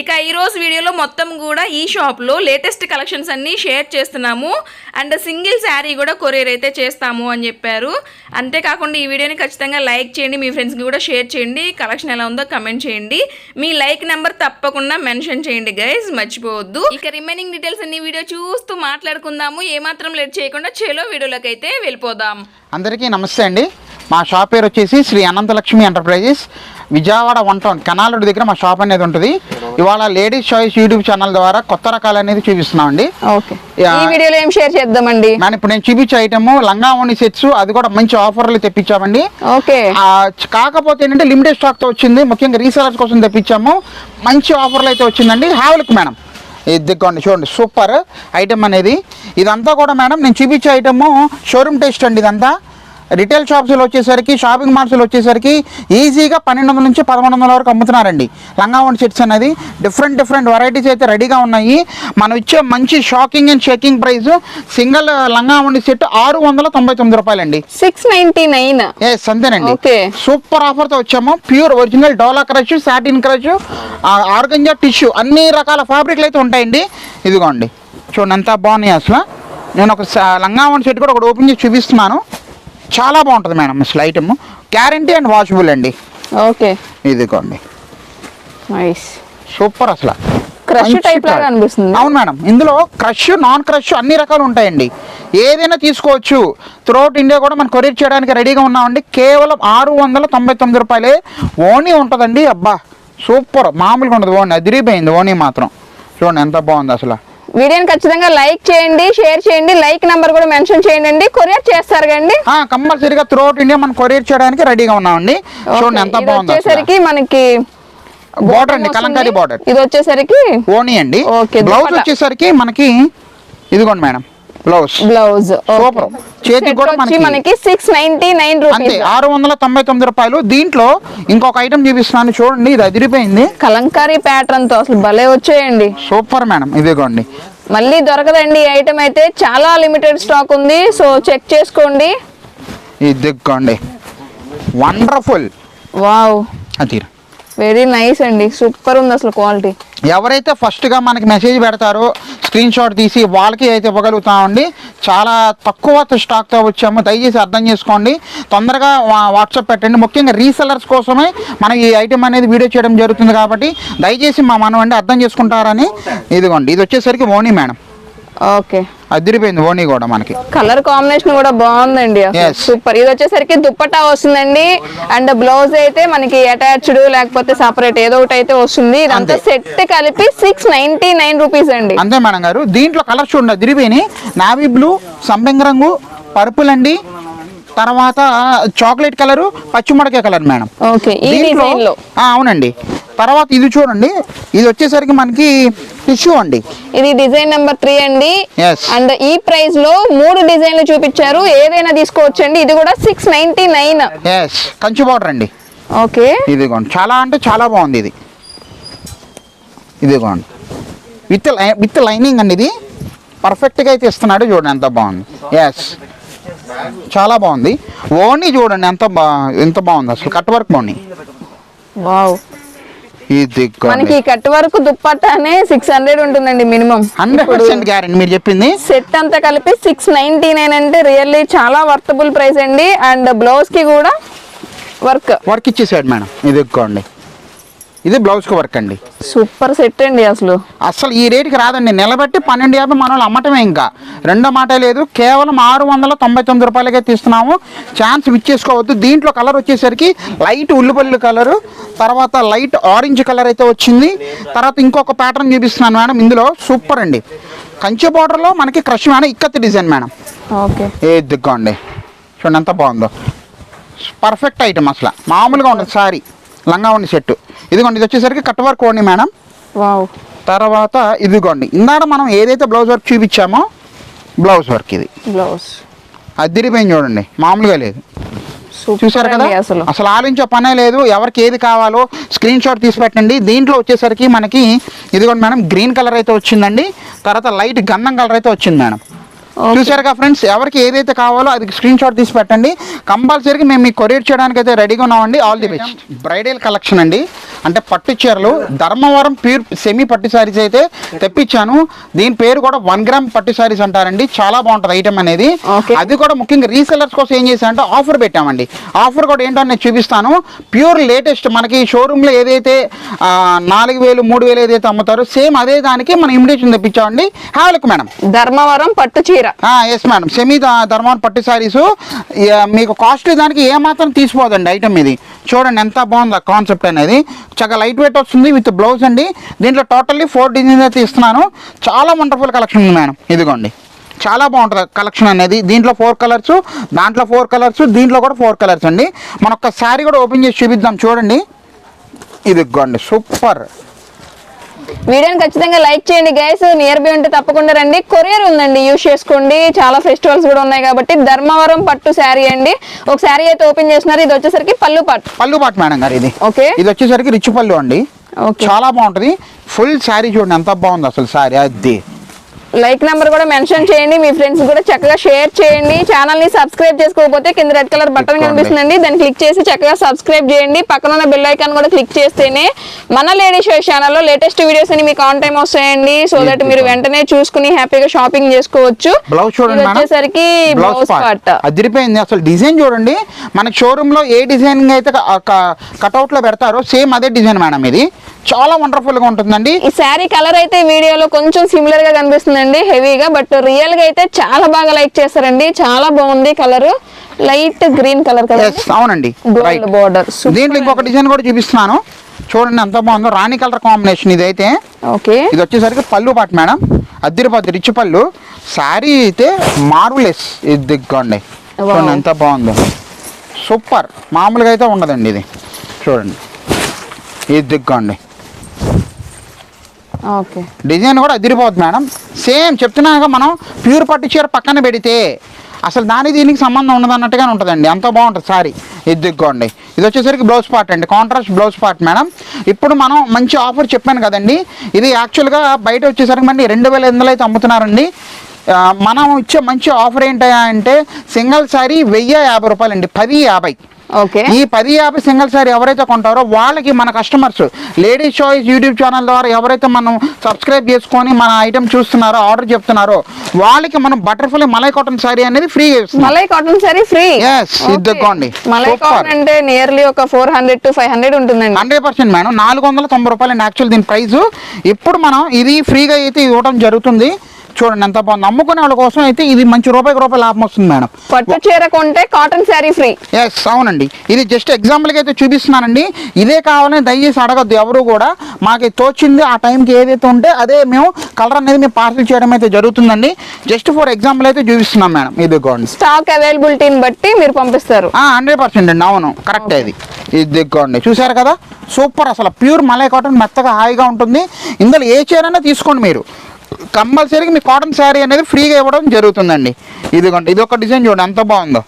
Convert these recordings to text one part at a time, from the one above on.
ఇక ఈరోజు వీడియోలో మొత్తం కూడా ఈ షాప్లో లేటెస్ట్ కలెక్షన్స్ అన్నీ షేర్ చేస్తున్నాము. అండ్ సింగిల్ శారీ కూడా కొరియర్ అయితే చేస్తాము అని చెప్పారు. అంతేకాకుండా ఈ వీడియోని ఖచ్చితంగా లైక్ చేయండి మీ ఫ్రెండ్స్కి కూడా షేర్ చేయండి. కలెక్షన్ ఎలా ఉందో కమెంట్ చేయండి. మీ లైక్ నెంబర్ తప్పకుండా మెన్షన్ చేయండి గైస్ మర్చిపోవద్దు. ఇక రిమైనింగ్ డీటెయిల్స్ అన్ని వీడియో చూస్తూ మాట్లాడుకుందాము. ఏమాత్రం లేట్ చేయకుండా చేలో వీడియోలోకి అయితే వెళ్ళిపోదాం. అందరికీ నమస్తే అండి. మా షాప్ పేరు వచ్చేసి Shri Anantalakshmi enterprises Vijayawada one town కెనాలుడి దగ్గర మా షాప్ అనేది ఉంటుంది. ఇవాళ లేడీస్ చాయిస్ యూట్యూబ్ ఛానల్ ద్వారా కొత్త రకాలు అనేది. ఈ వీడియోలో ఏం షేర్ చేద్దామండి? మనం ఇప్పుడు నేను చూపించే ఐటమ్ లంగా ఓణి సెట్స్ అది కూడా మంచి ఆఫర్లు తెప్పించామండి. ఓకే. కాకపోతే ఏంటంటే లిమిటెడ్ స్టాక్తో వచ్చింది ముఖ్యంగా రీసెలర్స్ కోసం తెప్పించాము. మంచి ఆఫర్లు అయితే వచ్చిందండి. Have a look madam. ఇది దిగ్గండి చూడండి సూపర్ ఐటమ్ అనేది. ఇదంతా కూడా మేడం నేను చూపించే ఐటమ్ షోరూమ్ టేస్ట్ అండి ఇదంతా. రిటైల్ షాప్స్లో వచ్చేసరికి షాపింగ్ మాల్స్లో వచ్చేసరికి ఈజీగా పన్నెండు వందల నుంచి పదకొండు వందల వరకు అమ్ముతున్నారండి. లంగావన్ సెట్స్ అనేది డిఫరెంట్ డిఫరెంట్ వెరైటీస్ అయితే రెడీగా ఉన్నాయి. మనం ఇచ్చే మంచి shocking and shaking price single లంగావన్ set ఆరు వందల తొంభై తొమ్మిది రూపాయలండి. సిక్స్ నైన్టీ నైన్ ఎస్ అంతేనండి. సూపర్ ఆఫర్తో వచ్చాము. ప్యూర్ ఒరిజినల్ డోలా crush satin crush organza tissue అన్ని రకాల ఫ్యాబ్రిక్లు అయితే ఉంటాయండి. ఇదిగోండి. చూడండి ఎంత బాగున్నాయి అసలు. నేను ఒక స- లంగావన్ సెట్ కూడా ఒకటి ఓపెన్ చేసి చూపిస్తున్నాను. చాలా బాగుంటుంది మేడం అసలు ఐటమ్ గ్యారంటీ అండ్ వాషబుల్ అండి. ఓకే. ఇదిగోండి. నైస్. సూపర్ అసలు. క్రష్ టైప్ లాగా. అనిపిస్తుంది. అవును మేడం ఇందులో క్రష్ నాన్ క్రష్ అన్ని రకాలు ఉంటాయండి. ఏదైనా తీసుకోవచ్చు. త్రూఅవుట్ ఇండియా కూడా మనం కొరియర్ చేయడానికి రెడీగా ఉన్నామండి. కేవలం ఆరు వందల తొంభై తొమ్మిది రూపాయలే ఓనీ ఉంటుందండి. అబ్బా సూపర్. మామూలుగా ఉండదు ఓనీ అదిరిపోయింది ఓనీ మాత్రం. చూడండి ఎంత బాగుంది అసలు. వీడియోని ఖచ్చితంగా లైక్ చేయండి షేర్ చేయండి లైక్ నెంబర్ కూడా మెన్షన్ చేయండి కొరియర్ చేస్తారు కండి. కంపల్సరీగా త్రూఅవుట్ ఇండియా మనం కొరియర్ చేయడానికి రెడీగా ఉన్నామండి. చూడండి ఎంత బాగుంది వచ్చేసరికి మనకి బార్డర్ అండి. కలంకారీ బార్డర్ ఇది వచ్చేసరికి ఓనీ అండి. బ్లౌజ్. వచ్చేసరికి మనకి ఇదిగోండి మేడం. బ్లౌజ్ బ్లౌజ్ సూపర్ చేతికి కూడా మనకి సిక్స్ నైన్టీ నైన్ అంతే ఆరు వందల తొంభై తొమ్మిది రూపాయలు. దీంట్లో ఇంకొక ఐటమ్ చూపిస్తున్నాను చూడండి ఇది అదిరిపోయింది. కలంకారీ ప్యాటర్న్తో అసలు భలే వచ్చేయండి. సూపర్ మేడం ఇదిగోండి. మళ్ళీ దొరకదండి ఈ ఐటమ్ అయితే. చాలా లిమిటెడ్ స్టాక్ ఉంది సో చెక్ చేసుకోండి. ఇదిగోండి. వండర్ఫుల్ వావ్ అది వెరీ నైస్ అండి. సూపర్ ఉంది అసలు క్వాలిటీ ఎవరైతే ఫస్ట్గా మనకి మెసేజ్ పెడతారో స్క్రీన్ షాట్ తీసి వాళ్ళకి అయితే ఇవ్వగలుగుతామండి చాలా తక్కువ స్టాక్తో వచ్చాము. దయచేసి అర్థం చేసుకోండి. తొందరగా వాట్సాప్ పెట్టండి. ముఖ్యంగా రీసెలర్స్ కోసమే మనం ఈ ఐటమ్ అనేది వీడియో చేయడం జరుగుతుంది కాబట్టి దయచేసి మా మనం అండి అర్థం చేసుకుంటారని ఇదిగోండి. ఇది వచ్చేసరికి ఓనీ మేడం. ఓకే. అదిరిపోయింది ఓనీ కూడా మనకి. కలర్ కాంబినేషన్ కూడా బాగుందండి. సూపర్ ఇది వచ్చేసరికి దుప్పటా వస్తుందండి. అండ్ బ్లౌజ్ అయితే మనకి అటాచ్డ్ లేకపోతే సపరేట్ ఏదో ఒకటి అయితే వస్తుంది. ఇదంతా. సెట్ కలిపి సిక్స్ నైన్టీ నైన్ రూపీస్ అండి. అంతే మేడం గారు. దీంట్లో కలర్ చూడండి అదిరిపోయినాయి. నావీ బ్లూ సంపెంగ రంగు పర్పుల్ అండి. తర్వాత చాక్లెట్ కలరు పచ్చిమిడకాయ కలర్ మేడం. దీంట్లో- అవునండి. తర్వాత ఇది చూడండి. ఇది వచ్చేసరికి మనకి టిష్యూ అండి. ఇది డిజైన్ నెంబర్ త్రీ అండి. అండ్ ఈ ప్రైస్లో మూడు డిజైన్లు చూపించారు. ఏదైనా తీసుకోవచ్చండి. ఇది కూడా six ninety nine. Kanchi border అండి. ఓకే. ఇదిగోండి. చాలా అంటే చాలా బాగుంది ఇది. ఇదిగోండి. విత్ విత్ లైనింగ్ అండి ఇది. పర్ఫెక్ట్గా అయితే ఇస్తున్నాడు. చూడండి ఎంత బాగుంది. ఎస్ చాలా బాగుంది. ఓనీ చూడండి ఎంత బా ఎంత బాగుంది అసలు. కట్ వర్క్ ఓనీ వావ్. ఇది మనకి కట్ వరకు దుప్పట్టానే సిక్స్ హండ్రెడ్ ఉంటుందండి మినిమం. హండ్రెడ్ పర్సెంట్ గ్యారెంటీ మీరు చెప్పింది? సెట్ అంతా కలిపి సిక్స్ నైన్టీ నైన్ అంటే రియల్లీ చాలా వర్తబుల్ ప్రైస్ అండి. అండ్ బ్లౌజ్కి కూడా వర్క్. వర్క్ ఇచ్చేసాడు మేడం. ఇది ఎక్కువండి ఇది బ్లౌజ్కి వర్క్ అండి. సూపర్ సెట్ అండి అసలు. అసలు ఈ రేటుకి రాదండి. నిలబెట్టి పన్నెండు యాభై మన వాళ్ళు అమ్మటమే ఇంకా. రెండో మాట లేదు. కేవలం ఆరు వందల తొంభై తొమ్మిది రూపాయలకే తీస్తున్నాము. ఛాన్స్ ఇచ్చేసుకోవద్దు దీంట్లో కలర్ వచ్చేసరికి లైట్ ఉల్లిపల్లి కలరు తర్వాత లైట్ ఆరెంజ్ కలర్ అయితే వచ్చింది. తర్వాత ఇంకొక ప్యాటర్న్ చూపిస్తున్నాను మేడం. ఇందులో సూపర్ అండి. కంచి బార్డర్లో మనకి crush madam ikat design madam. Okay. ఏ దిగ్గండి చూడండి ఎంత బాగుందో. పర్ఫెక్ట్ ఐటమ్ అసలు. మామూలుగా ఉండదు. సారీ. లంగా ఉండి సెట్ ఇదిగోండి ఇది వచ్చేసరికి cut work only madam. Wow. తర్వాత ఇదిగోండి ఇందాక మనం ఏదైతే బ్లౌజ్ వర్క్ చూపించామో బ్లౌజ్ వర్క్ ఇది. బ్లౌజ్ అదిరిపోయింది చూడండి మామూలుగా లేదు. చూసారు కదా. అసలు. ఆలోచించే పనే లేదు ఎవరికి ఏది కావాలో స్క్రీన్ షాట్ తీసి పెట్టండి. దీంట్లో వచ్చేసరికి మనకి ఇదిగోండి మేడం గ్రీన్ కలర్ అయితే వచ్చిందండి తర్వాత లైట్ గంధం కలర్ అయితే వచ్చింది మేడం. చూసారుగా ఫ్రెండ్స్ ఎవరికి ఏదైతే కావాలో అది స్క్రీన్ షాట్ తీసి పెట్టండి. కంపల్సరీగా మేము మీకు కొరియర్ చేయడానికి అయితే రెడీగా ఉన్నామండి. All the best bridal collection అండి. అంటే పట్టు చీరలు ధర్మవరం ప్యూర్ సెమీ పట్టు శారీస్ అయితే తెప్పించాను. దీని పేరు కూడా వన్ గ్రామ్ పట్టు శారీస్ అంటారండి. చాలా బాగుంటుంది ఐటమ్ అనేది. అది కూడా ముఖ్యంగా రీసెలర్స్ కోసం ఏం చేశానంటే ఆఫర్ పెట్టామండి. ఆఫర్ కూడా ఏంటో నేను చూపిస్తాను. ప్యూర్ లేటెస్ట్ మనకి షోరూంలో ఏదైతే నాలుగు వేలు మూడు వేలు ఏదైతే అమ్ముతారో సేమ్ అదే దానికి మనం ఇమిటేషన్ తెప్పించామండి. హ్యావెల్క్ మేడం ధర్మవరం పట్టు చీర. ఎస్ మేడం సెమీ ధర్మాన్ పట్టు శారీస్ మీకు కాస్ట్లీ దానికి ఏమాత్రం తీసిపోదండి ఐటమ్ ఇది. చూడండి ఎంత బాగుంది కాన్సెప్ట్ అనేది. చక్కగా లైట్ వెయిట్ వస్తుంది విత్ బ్లౌజ్ అండి. దీంట్లో టోటల్లీ ఫోర్ డిజైన్స్ అయితే ఇస్తున్నాను. చాలా వండర్ఫుల్ కలెక్షన్ ఉంది మేడం ఇదిగోండి. చాలా బాగుంటుంది కలెక్షన్ అనేది. దీంట్లో ఫోర్ కలర్స్ దాంట్లో ఫోర్ కలర్స్ దీంట్లో కూడా ఫోర్ కలర్స్ అండి. మన ఒక్క శారీ కూడా ఓపెన్ చేసి చూపిద్దాం. చూడండి. ఇదిగోండి. సూపర్. వీడియోని ఖచ్చితంగా లైక్ చేయండి గైస్ నియర్ బై ఉంటే తప్పకుండా రండి. కొరియర్ ఉందండి యూస్ చేసుకోండి. చాలా ఫెస్టివల్స్ కూడా ఉన్నాయి కాబట్టి ధర్మవరం పట్టు శారీ అండి. ఒక శారీ అయితే ఓపెన్ చేస్తున్నారు. ఇది వచ్చేసరికి పళ్ళు పట్టు పళ్ళు పాటు మేడం గారు ఇది. ఓకే ఇది వచ్చేసరికి రిచ్ పళ్ళు అండి. ఓకే చాలా బాగుంటుంది. ఫుల్ శారీ చూడండి ఎంత బాగుంది అసలు శారీ. అది లైక్ నెంబర్ కూడా మెన్షన్ చేయండి. మీ ఫ్రెండ్స్ కూడా చక్కగా షేర్ చేయండి. ఛానల్ని సబ్స్క్రైబ్ చేసుకోకపోతే కింద రెడ్ కలర్ బటన్. కనిపిస్తుందండి. దాన్ని క్లిక్ చేసి చక్కగా సబ్స్క్రైబ్ చేయండి. పక్కన ఉన్న బెల్ ఐకాన్ కూడా క్లిక్ చేస్తేనే మన లేడీ షో ఛానల్లో లేటెస్ట్ వీడియోస్ అని మీకు ఆన్ టైం వస్తాయండి. సో దట్ మీరు వెంటనే చూసుకుని హ్యాపీగా షాపింగ్ చేసుకోవచ్చు. బ్లౌజ్ చూడండి వచ్చేసరికి బ్లౌజ్ పార్ట్ అదిరిపోయింది. అసలు డిజైన్ చూడండి. మనకి షోరూమ్లో ఏ డిజైనింగ్ అయితే కట్అవుట్లో పెడతారో సేమ్ అదే డిజైన్ మేడం ఇది. చాలా వండర్ఫుల్గా ఉంటుందండి. ఈ శారీ కలర్ అయితే వీడియోలో కొంచెం సిమిలర్గా కనిపిస్తుందండి హెవీగా బట్ రియల్గా అయితే చాలా బాగా లైక్ చేస్తారండి చాలా బాగుంది కలర్. లైట్ గ్రీన్ కలర్ కదా అవునండి. గోల్డ్ బోర్డర్ దీంట్లో ఇంకొక డిజైన్ కూడా చూపిస్తున్నాను. చూడండి ఎంత బాగుందో. రాణి కలర్ కాంబినేషన్ ఇదైతే. ఓకే. ఇది వచ్చేసరికి పళ్ళు పాటు మేడం. అద్దరిపోద్ది రిచ్ పళ్ళు. శారీ అయితే మార్వలెస్. ఇది దిగ్గండి. చూడండి ఎంత బాగుందో. సూపర్ మామూలుగా అయితే ఉండదండి ఇది. చూడండి. ఇది దిగ్గండి. ఓకే. డిజైన్ కూడా అదిరిపోతుంది మేడం. సేమ్ చెప్తున్నాక మనం ప్యూర్ పట్టు చీర పక్కన పెడితే అసలు దాని దీనికి సంబంధం ఉండదు అన్నట్టుగానే ఉంటుందండి. అంత బాగుంటుంది సారీ. ఇది ఇది వచ్చేసరికి బ్లౌజ్ పార్ట్ అండి. Contrast blouse part madam. ఇప్పుడు మనం మంచి ఆఫర్ చెప్పాను కదండి. ఇది యాక్చువల్గా బయట వచ్చేసరికి మళ్ళీ రెండు వేల ఎనిమిదిలో అయితే అమ్ముతున్నారండి. మనం ఇచ్చే మంచి ఆఫర్ ఏంటంటే సింగిల్ సారీ వెయ్యి యాభై రూపాయలండి. పది యాభై. ఈ పది యాభై సింగిల్ సారీ ఎవరైతే కొంటారో వాళ్ళకి మన customers ladies choice YouTube channel ద్వారా ఎవరైతే మనం సబ్స్క్రైబ్ చేసుకొని మన ఐటమ్ చూస్తున్నారో ఆర్డర్ చెప్తున్నారో వాళ్ళకి మనం బటర్ఫ్లై మలై కాటన్ సారీ అనేది free malai cotton sari free ఇదిగోండి. మలై. కాటన్ అంటే నియర్లీ ఒక four hundred to five hundred ఉంటుందండి. హండ్రెడ్ పర్సెంట్ మేడం నాలుగు వందల తొంభై రూపాయలు యాక్చువల్ దీని ప్రైస్ ఇప్పుడు మనం ఇది ఫ్రీగా అయితే ఇవ్వడం జరుగుతుంది. చూడండి ఎంత బాగుంది. నమ్ముకునే వాళ్ళ కోసం అయితే ఇది మంచి రూపాయికి రూపాయి లాభం వస్తుంది మేడం. పట్టు చీర కొంటే కాటన్ శారీ ఫ్రీ ఎస్ అవునండి. ఇది జస్ట్ ఎగ్జాంపుల్కి అయితే చూపిస్తున్నానండి. ఇదే కావాలని దయచేసి అడగద్దు ఎవరు కూడా. మాకు తోచింది ఆ టైంకి ఏదైతే ఉంటే అదే మేము కలర్ అనేది మేము పార్సల్ చేయడం అయితే జరుగుతుందండి. జస్ట్ ఫర్ ఎగ్జాంపుల్ అయితే చూపిస్తున్నాం మేడం ఇదిగోండి స్టాక్ అవైలబిలిటీని బట్టి మీరు పంపిస్తారు. హండ్రెడ్ పర్సెంట్ అండి అవును. కరెక్ట్ అది ఇదిగోండి చూసారు కదా? సూపర్ అసలు. ప్యూర్ మలై కాటన్ మెత్తగా హాయిగా ఉంటుంది. ఇందులో ఏ చీరైనా తీసుకోండి మీరు. కంపల్సరీగా మీ కాటన్ శారీ అనేది ఫ్రీగా ఇవ్వడం జరుగుతుందండి. ఇదిగోండి ఇది ఒక డిజైన్ చూడండి ఎంత బాగుందో.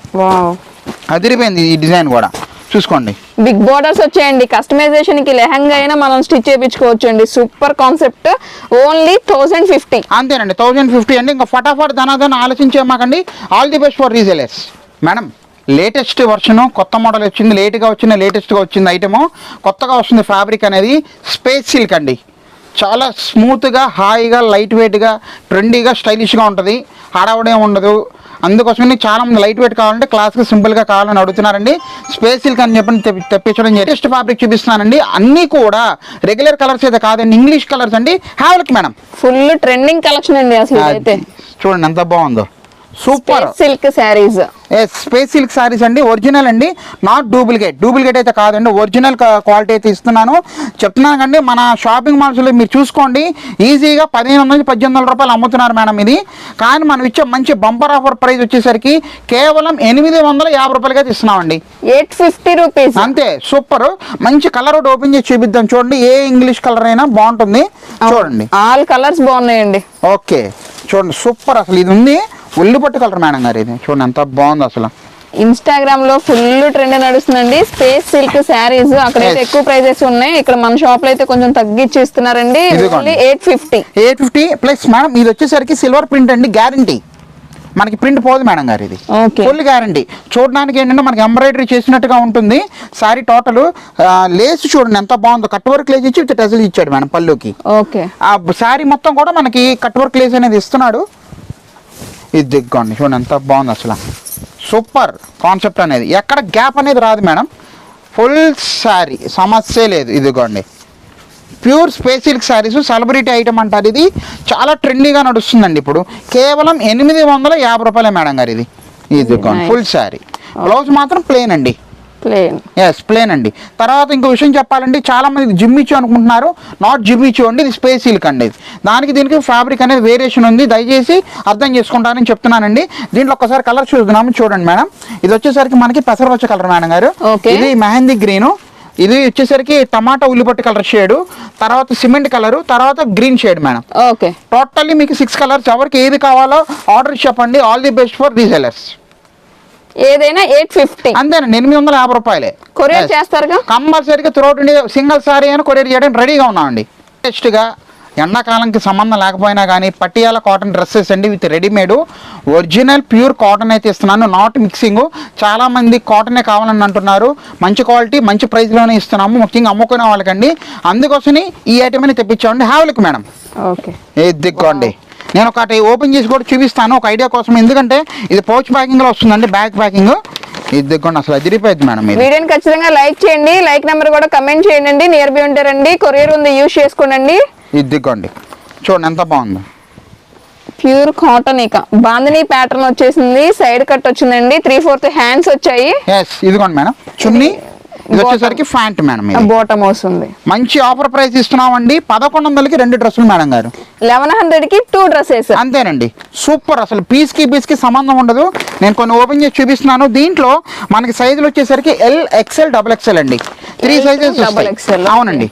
అదిరిపోయింది ఈ డిజైన్ కూడా. చూసుకోండి. బిగ్ బోర్డర్స్ వచ్చాయండి. కస్టమైజేషన్కి లెహంగా అయినా మనం స్టిచ్ చేయించుకోవచ్చు అండి super concept. Only thousand fifty. అంతేనండి థౌజండ్ ఫిఫ్టీ అండి. ఇంకా ఫటాఫట్ ధనాధన ఆలోచించే మాకండి all the best for resellers madam latest version కొత్త మోడల్ వచ్చింది లేట్గా వచ్చింది లేటెస్ట్గా వచ్చింది ఐటము కొత్తగా వస్తుంది ఫ్యాబ్రిక్ అనేది స్పేస్ సిల్క్ అండి. చాలా స్మూత్గా హాయిగా లైట్ వెయిట్గా ట్రెండీగా స్టైలిష్గా ఉంటుంది. హడావుడే ఉండదు. అందుకోసమని చాలా మంది లైట్ వెయిట్ కావాలంటే క్లాస్గా సింపుల్గా కావాలని అడుగుతున్నారండి. స్పేస్ సిల్క్ అని చెప్పి తెప్పి- తెప్పించడం లేటెస్ట్ ఫ్యాబ్రిక్ చూపిస్తున్నానండి. అన్నీ కూడా రెగ్యులర్ కలర్స్ అయితే కాదండి. ఇంగ్లీష్ కలర్స్ అండి. Have a look madam. Full trending collection అండి అసలు ఇదైతే. చూడండి ఎంత బాగుందో. Super. Silk saris space silk saris అండి ఒరిజినల్ అండి నాట్ డూప్లికేట్ డూప్లికేట్ అయితే కాదండి ఒరిజినల్ క్వాలిటీ అయితే ఇస్తున్నాను. చెప్తున్నాను కండి మన షాపింగ్ మాల్స్లో మీరు చూసుకోండి ఈజీగా పదిహేను వందల నుంచి పద్దెనిమిది వందల రూపాయలు అమ్ముతున్నారు మేడం ఇది. కానీ మనం ఇచ్చే మంచి బంపర్ ఆఫర్ ప్రైస్ వచ్చేసరికి కేవలం ఎనిమిది వందల యాభై రూపాయలకి అయితే ఇస్తున్నామండి. ఎయిట్ ఫిఫ్టీ రూపీస్ అంతే సూపర్ మంచి కలర్ ఒకటి ఓపెన్ చేసి చూపిద్దాం. చూడండి ఏ ఇంగ్లీష్ కలర్ అయినా బాగుంటుంది. చూడండి. ఆల్ కలర్స్ బాగున్నాయండి. ఓకే చూడండి సూపర్ అసలు ఇది ఉంది. ఉల్లిపట్టు కలర్ మేడం గారు ఇది. చూడండి ఎంత బాగుంది అసలు. ఇన్స్టాగ్రామ్లో ఫుల్ ట్రెండ్ నడుస్తుందండి. స్పేస్ సిల్క్ శారీస్ అక్కడైతే. ఎక్కువ ప్రైజెస్ ఉన్నాయి. ఇక్కడ మన షాప్లో అయితే కొంచెం తగ్గించి ఇస్తున్నారండి eight fifty. Eight fifty plus madam ఇది వచ్చేసరికి సిల్వర్ ప్రింట్ అండి గ్యారంటీ. మనకి ప్రింట్ పోదు మేడం గారు ఇది. Okay. Full guarantee. చూడడానికి ఏంటంటే మనకి ఎంబ్రాయిడరీ చేసినట్టుగా ఉంటుంది. సారీ టోటల్ లేస్ చూడండి ఎంత బాగుందో. కట్ వర్క్ లేస్ ఇచ్చి టెజల్ ఇచ్చాడు మేడం పళ్ళుకి. ఓకే. ఆ శారీ మొత్తం కూడా మనకి కట్ వర్క్ లేస్ అనేది ఇస్తున్నాడు. ఇది దిగ్గండి. చూడండి ఎంత బాగుంది అసలు. సూపర్ కాన్సెప్ట్ అనేది. ఎక్కడ గ్యాప్ అనేది రాదు మేడం. ఫుల్ శారీ. సమస్య లేదు. ఇదిగోండి. Pure space silk saris celebrity item అంటారు ఇది. చాలా ట్రెండీగా నడుస్తుందండి ఇప్పుడు. కేవలం ఎనిమిది వందల యాభై రూపాయలే మేడం గారు ఇది. ఇదిగోండి. ఫుల్ శారీ. బ్లౌజ్ మాత్రం ప్లేన్ అండి. ప్లేన్ ఎస్ ప్లేన్ అండి. తర్వాత ఇంకో విషయం చెప్పాలండి చాలా మంది జిమ్మిచ్చు అనుకుంటున్నారు. నాట్ జిమ్మిచ్చు అండి ఇది స్పేస్ సిల్క్ అండి దానికి దీనికి ఫ్యాబ్రిక్ అనేది వేరియేషన్ ఉంది. దయచేసి అర్థం చేసుకుంటారని చెప్తున్నానండి. దీంట్లో ఒకసారి కలర్ చూద్దాము చూడండి మేడం. ఇది వచ్చేసరికి మనకి పెసరపచ్చ కలర్ మేడం గారు. ఇది మెహందీ గ్రీన్ ఇది వచ్చేసరికి టమాటా ఉల్లిపట్టు కలర్ షేడ్ తర్వాత సిమెంట్ కలర్ తర్వాత green shade madam. Okay totally మీకు సిక్స్ కలర్స్ ఎవరికి ఏది కావాలో ఆర్డర్ చెప్పండి. All the best for resellers ఏదైనా ఎయిట్ ఫిఫ్టీ అంతేనండి ఎనిమిది వందల యాభై రూపాయలే. Courier Yes. చేస్తారుగా? కంపల్సరీగా త్రూఅవుట్ ఇండియా సింగిల్ సారీ అయినా కొరియర్ చేయడానికి రెడీగా ఉన్నామండి. లేటెస్ట్గా ఎండాకాలంకి సంబంధం లేకపోయినా కానీ పటియాల కాటన్ డ్రెస్సెస్ అండి with readymade original pure cotton అయితే ఇస్తున్నాను నాట్ మిక్సింగ్ చాలామంది కాటనే కావాలని అంటున్నారు. మంచి క్వాలిటీ మంచి ప్రైస్లోనే ఇస్తున్నాము ముఖ్యంగా అమ్ముకునే వాళ్ళకండి. అందుకోసమే ఈ ఐటమ్ అని తెప్పించామండి. హ్యావ్లకు మేడం ఓకే ఏ దిక్కోండి నేను ఒకటి ఓపెన్ చేసి కూడా చూపిస్తాను ఒక ఐడియా కోసం. ఎందుకంటే ఇది పౌచ్ ప్యాకింగ్లో వస్తుందండి బ్యాగ్ ప్యాకింగ్ ఇది దిక్కోండి అసలు అదిరిపోయింది మేడం వీడియోని ఖచ్చితంగా లైక్ చేయండి లైక్ నెంబర్ కూడా కమెంట్ చేయండి నియర్ బై ఉంటారండి కొరియర్ ఉంది యూస్ చేసుకోండి ఇది దిక్కోండి చూడండి ఎంత బాగుంది. ప్యూర్ కాటన్ ఇక. బాందిని ప్యాటర్న్ వచ్చేసింది సైడ్ కట్ వచ్చిందండి త్రీ ఫోర్త్ హ్యాండ్స్ వచ్చాయి ఇదిగోండి మేడం. చున్నీ ఇది వచ్చేసరికి ఫ్యాంట్ మేడం ఇది. బోటం వస్తుంది మంచి ఆఫర్ ప్రైస్ ఇస్తున్నామండి. పదకొండు వందలకి రెండు డ్రెస్సులు మేడం గారు. లెవెన్ హండ్రెడ్కి టూ డ్రెస్సెస్ అంతేనండి. సూపర్ అసలు. పీస్కి పీస్కి సంబంధం ఉండదు. నేను కొన్ని ఓపెన్ చేసి చూపిస్తున్నాను. దీంట్లో మనకి సైజులు వచ్చేసరికి ఎల్ ఎక్స్ఎల్ డబుల్ ఎక్స్ఎల్ అండి. త్రీ సైజెస్ XL, అవునండి.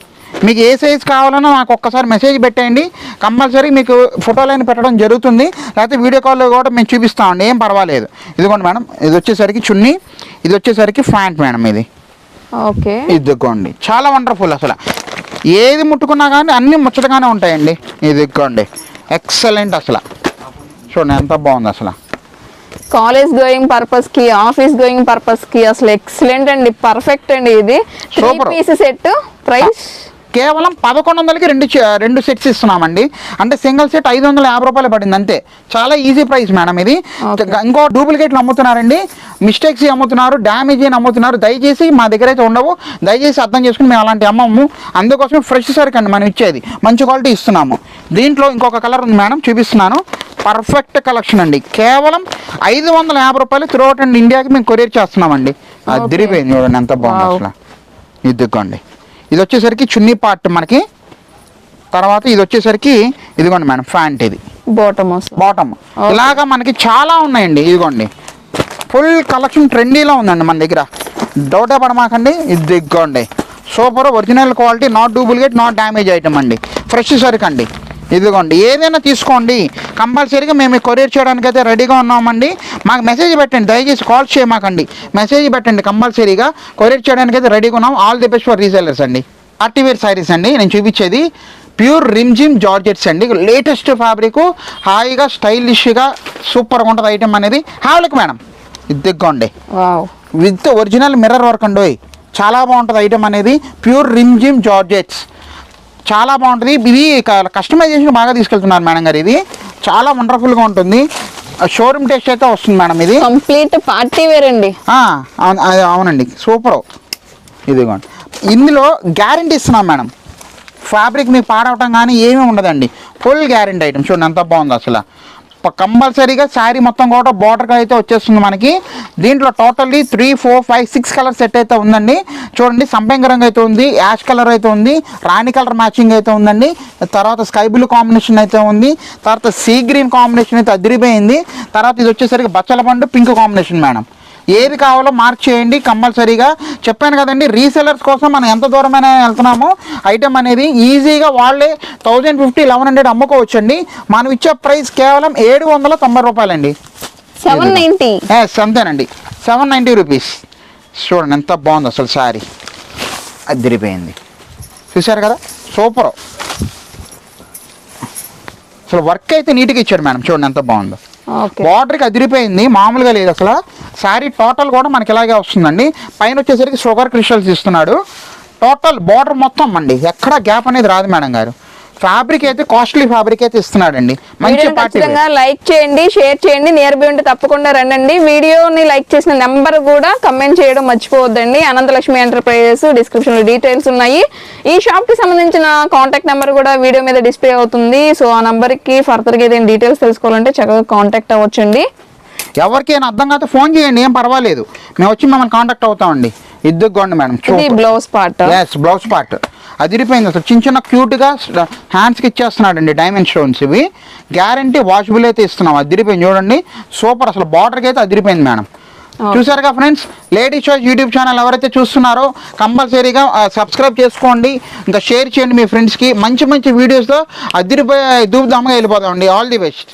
మీకు ఏ సైజ్ కావాలన్నా నాకు ఒక్కసారి మెసేజ్ పెట్టేయండి. కంపల్సరీ మీకు ఫోటోలైన పెట్టడం జరుగుతుంది. లేకపోతే వీడియో కాల్లో కూడా మేము చూపిస్తామండి. ఏం పర్వాలేదు. ఇదిగోండి మేడం. ఇది వచ్చేసరికి చున్నీ. ఇది వచ్చేసరికి ఫ్యాంట్ మేడం ఇది. ఓకే. ఇదిగోండి. చాలా వండర్ఫుల్ అసలు. ఏది ముట్టుకున్నా కానీ అన్నీ ముచ్చటగానే ఉంటాయండి. ఇదిగోండి. ఎక్సలెంట్ అసలు. చూడండి ఎంత బాగుంది అసలు. కాలేజ్ గోయింగ్ పర్పస్కి ఆఫీస్ గోయింగ్ పర్పస్కి అసలు ఎక్సలెంట్ అండి. పర్ఫెక్ట్ అండి ఇది. త్రీ. పీస్ సెట్ ప్రైస్ కేవలం పదకొండు వందలకి రెండు రెండు సెట్స్ ఇస్తున్నామండి. అంటే సింగిల్ సెట్ ఐదు వందల యాభై రూపాయలు పడింది అంతే. చాలా ఈజీ ప్రైస్ మేడం ఇది. ఇంకో డూప్లికేట్లు అమ్ముతున్నారండి. మిస్టేక్స్ అమ్ముతున్నారు డ్యామేజ్ అని అమ్ముతున్నారు దయచేసి మా దగ్గర అయితే ఉండవు. దయచేసి అర్థం చేసుకుని మేము అలాంటి అమ్మము. అందుకోసం ఫ్రెష్ సరికి అండి మనం ఇచ్చేది. మంచి క్వాలిటీ ఇస్తున్నాము. దీంట్లో ఇంకొక కలర్ ఉంది మేడం చూపిస్తున్నాను. పర్ఫెక్ట్ కలెక్షన్ అండి. కేవలం ఐదు వందల యాభై రూపాయలు త్రూఅవుట్ అండి ఇండియాకి మేము కొరియర్ చేస్తున్నామండి. అది. తిరిగిపోయింది చూడండి ఎంత బాగుంది. అసలు. ఇదిగోండి. ఇది వచ్చేసరికి చున్నీ పార్ట్ మనకి. తర్వాత ఇది వచ్చేసరికి ఇదిగోండి మేడం ఫ్యాంట్ ఇది. బోటం వస్తుంది బాటమ్ ఇలాగా మనకి చాలా ఉన్నాయండి ఇదిగోండి. ఫుల్ కలెక్షన్ ట్రెండీలో ఉందండి మన దగ్గర. డౌటే పడమాకండి ఇది ఇదిగోండి. Super original quality not duplicate not damage item అండి. ఫ్రెష్ సరుకు అండి ఇదిగోండి ఏదైనా తీసుకోండి. కంపల్సరీగా మేము కొరియర్ చేయడానికి అయితే రెడీగా ఉన్నామండి. మాకు మెసేజ్ పెట్టండి దయచేసి కాల్ చేయమాకండి. మెసేజ్ పెట్టండి కంపల్సరీగా. కొరియర్ చేయడానికి అయితే రెడీగా ఉన్నాం. All the best for resellers అండి. పార్టీవేర్ సారీస్ అండి నేను చూపించేది. ప్యూర్ రిమ్జిమ్ జార్జెట్స్ అండి. లేటెస్ట్ ఫ్యాబ్రిక్ హాయిగా స్టైలిష్గా సూపర్గా ఉంటుంది ఐటమ్ అనేది. హ్యావ్లకు మేడం ఇది దిగ్గోండి wow with original mirror work అండి. చాలా బాగుంటుంది ఐటమ్ అనేది. ప్యూర్ రిమ్జిమ్ జార్జెట్స్ చాలా బాగుంటుంది. ఇది కస్టమైజేషన్ బాగా తీసుకెళ్తున్నారు మేడం గారు. ఇది చాలా వండర్ఫుల్గా ఉంటుంది. షోరూమ్ టేస్ట్ అయితే వస్తుంది మేడం ఇది. కంప్లీట్ పార్టీ వేర్ అండి. అవునండి. సూపర్. ఇదిగోండి. ఇందులో గ్యారంటీ ఇస్తున్నాం మేడం. ఫ్యాబ్రిక్ మీకు పాడవటం కానీ ఏమీ ఉండదండి. ఫుల్ గ్యారంటీ ఐటమ్ చూడండి ఎంత బాగుంది అసలు. కంపల్సరీగా శారీ మొత్తం కూడా బార్డర్గా అయితే వచ్చేస్తుంది మనకి. దీంట్లో totally three four five six colour set అయితే ఉందండి. చూడండి సంపెంగ రంగు అయితే ఉంది యాష్ కలర్ అయితే ఉంది రాణి కలర్ మ్యాచింగ్ అయితే ఉందండి. తర్వాత స్కై బ్లూ కాంబినేషన్ అయితే ఉంది. తర్వాత సీ గ్రీన్ కాంబినేషన్ అయితే అదిరిపోయింది. తర్వాత ఇది వచ్చేసరికి బచ్చల పండు పింక్ కాంబినేషన్ మేడం ఏది కావాలో మార్క్ చేయండి కంపల్సరీగా. చెప్పాను కదండి రీసెలర్స్ కోసం మనం ఎంత దూరమైనా వెళ్తున్నామో ఐటమ్ అనేది ఈజీగా వాళ్ళే థౌజండ్ ఫిఫ్టీ లెవెన్ హండ్రెడ్ అమ్ముకోవచ్చండి. మనం ఇచ్చే ప్రైస్ కేవలం ఏడు వందల తొంభై రూపాయలండి. సెవెన్ నైన్టీ ఎస్ అంతేనండి సెవెన్ నైంటీ రూపీస్ చూడండి ఎంత బాగుంది అసలు శారీ. అదిరిపోయింది. చూశారు కదా? సూపర్. అసలు వర్క్ అయితే నీట్గా ఇచ్చాడు మేడం. చూడండి ఎంత బాగుందో. బార్డర్కి అదిరిపోయింది. మామూలుగా లేదు అసలు. శారీ టోటల్ కూడా మనకి ఇలాగే వస్తుందండి. పైన వచ్చేసరికి షుగర్ క్రిస్టల్స్ ఇస్తున్నాడు. టోటల్ బార్డర్ మొత్తం అండి. ఎక్కడ గ్యాప్ అనేది రాదు మేడం గారు. ఫ్యాబ్రిక్ అయితే కాస్ట్లీ ఫ్యాబ్రిక్ అయితే ఇస్తున్నాడండి. మంచి ఖచ్చితంగా లైక్ చేయండి షేర్ చేయండి నియర్ బై ఉంటే తప్పకుండా రండి వీడియోని లైక్ చేసిన నెంబర్ కూడా కమెంట్ చేయడం మర్చిపోవద్దండి. అనంతలక్ష్మి ఎంటర్ప్రైజెస్ డిస్క్రిప్షన్లో డీటెయిల్స్ ఉన్నాయి. ఈ షాప్కి సంబంధించిన కాంటాక్ట్ నెంబర్ కూడా వీడియో మీద డిస్ప్లే అవుతుంది. సో ఆ నంబర్కి ఫర్దర్గా ఏదైనా డీటెయిల్స్ తెలుసుకోవాలంటే చక్కగా కాంటాక్ట్ అవ్వచ్చండి. ఎవరికైనా అర్థం కాకపోతే ఫోన్ చేయండి ఏం పర్వాలేదు. మేము వచ్చి మిమ్మల్ని కాంటాక్ట్ అవుతామండి. ఇద్దరుకోండి madam blouse part yes blouse part అదిరిపోయింది అసలు. చిన్న చిన్న క్యూట్గా హ్యాండ్స్కి ఇచ్చేస్తున్నాడు అండి డైమండ్ స్టోన్స్ ఇవి. గ్యారంటీ వాషబుల్ అయితే ఇస్తున్నాం. అదిరిపోయింది చూడండి. సూపర్ అసలు బార్డర్కి అయితే అదిరిపోయింది మేడం. చూసారుగా friends lady shows YouTube channel ఎవరైతే చూస్తున్నారో కంపల్సరీగా సబ్స్క్రైబ్ చేసుకోండి. ఇంకా షేర్ చేయండి మీ ఫ్రెండ్స్కి మంచి మంచి వీడియోస్తో అదిరిపోయే దూపుదాముగా వెళ్ళిపోదామండి. All the best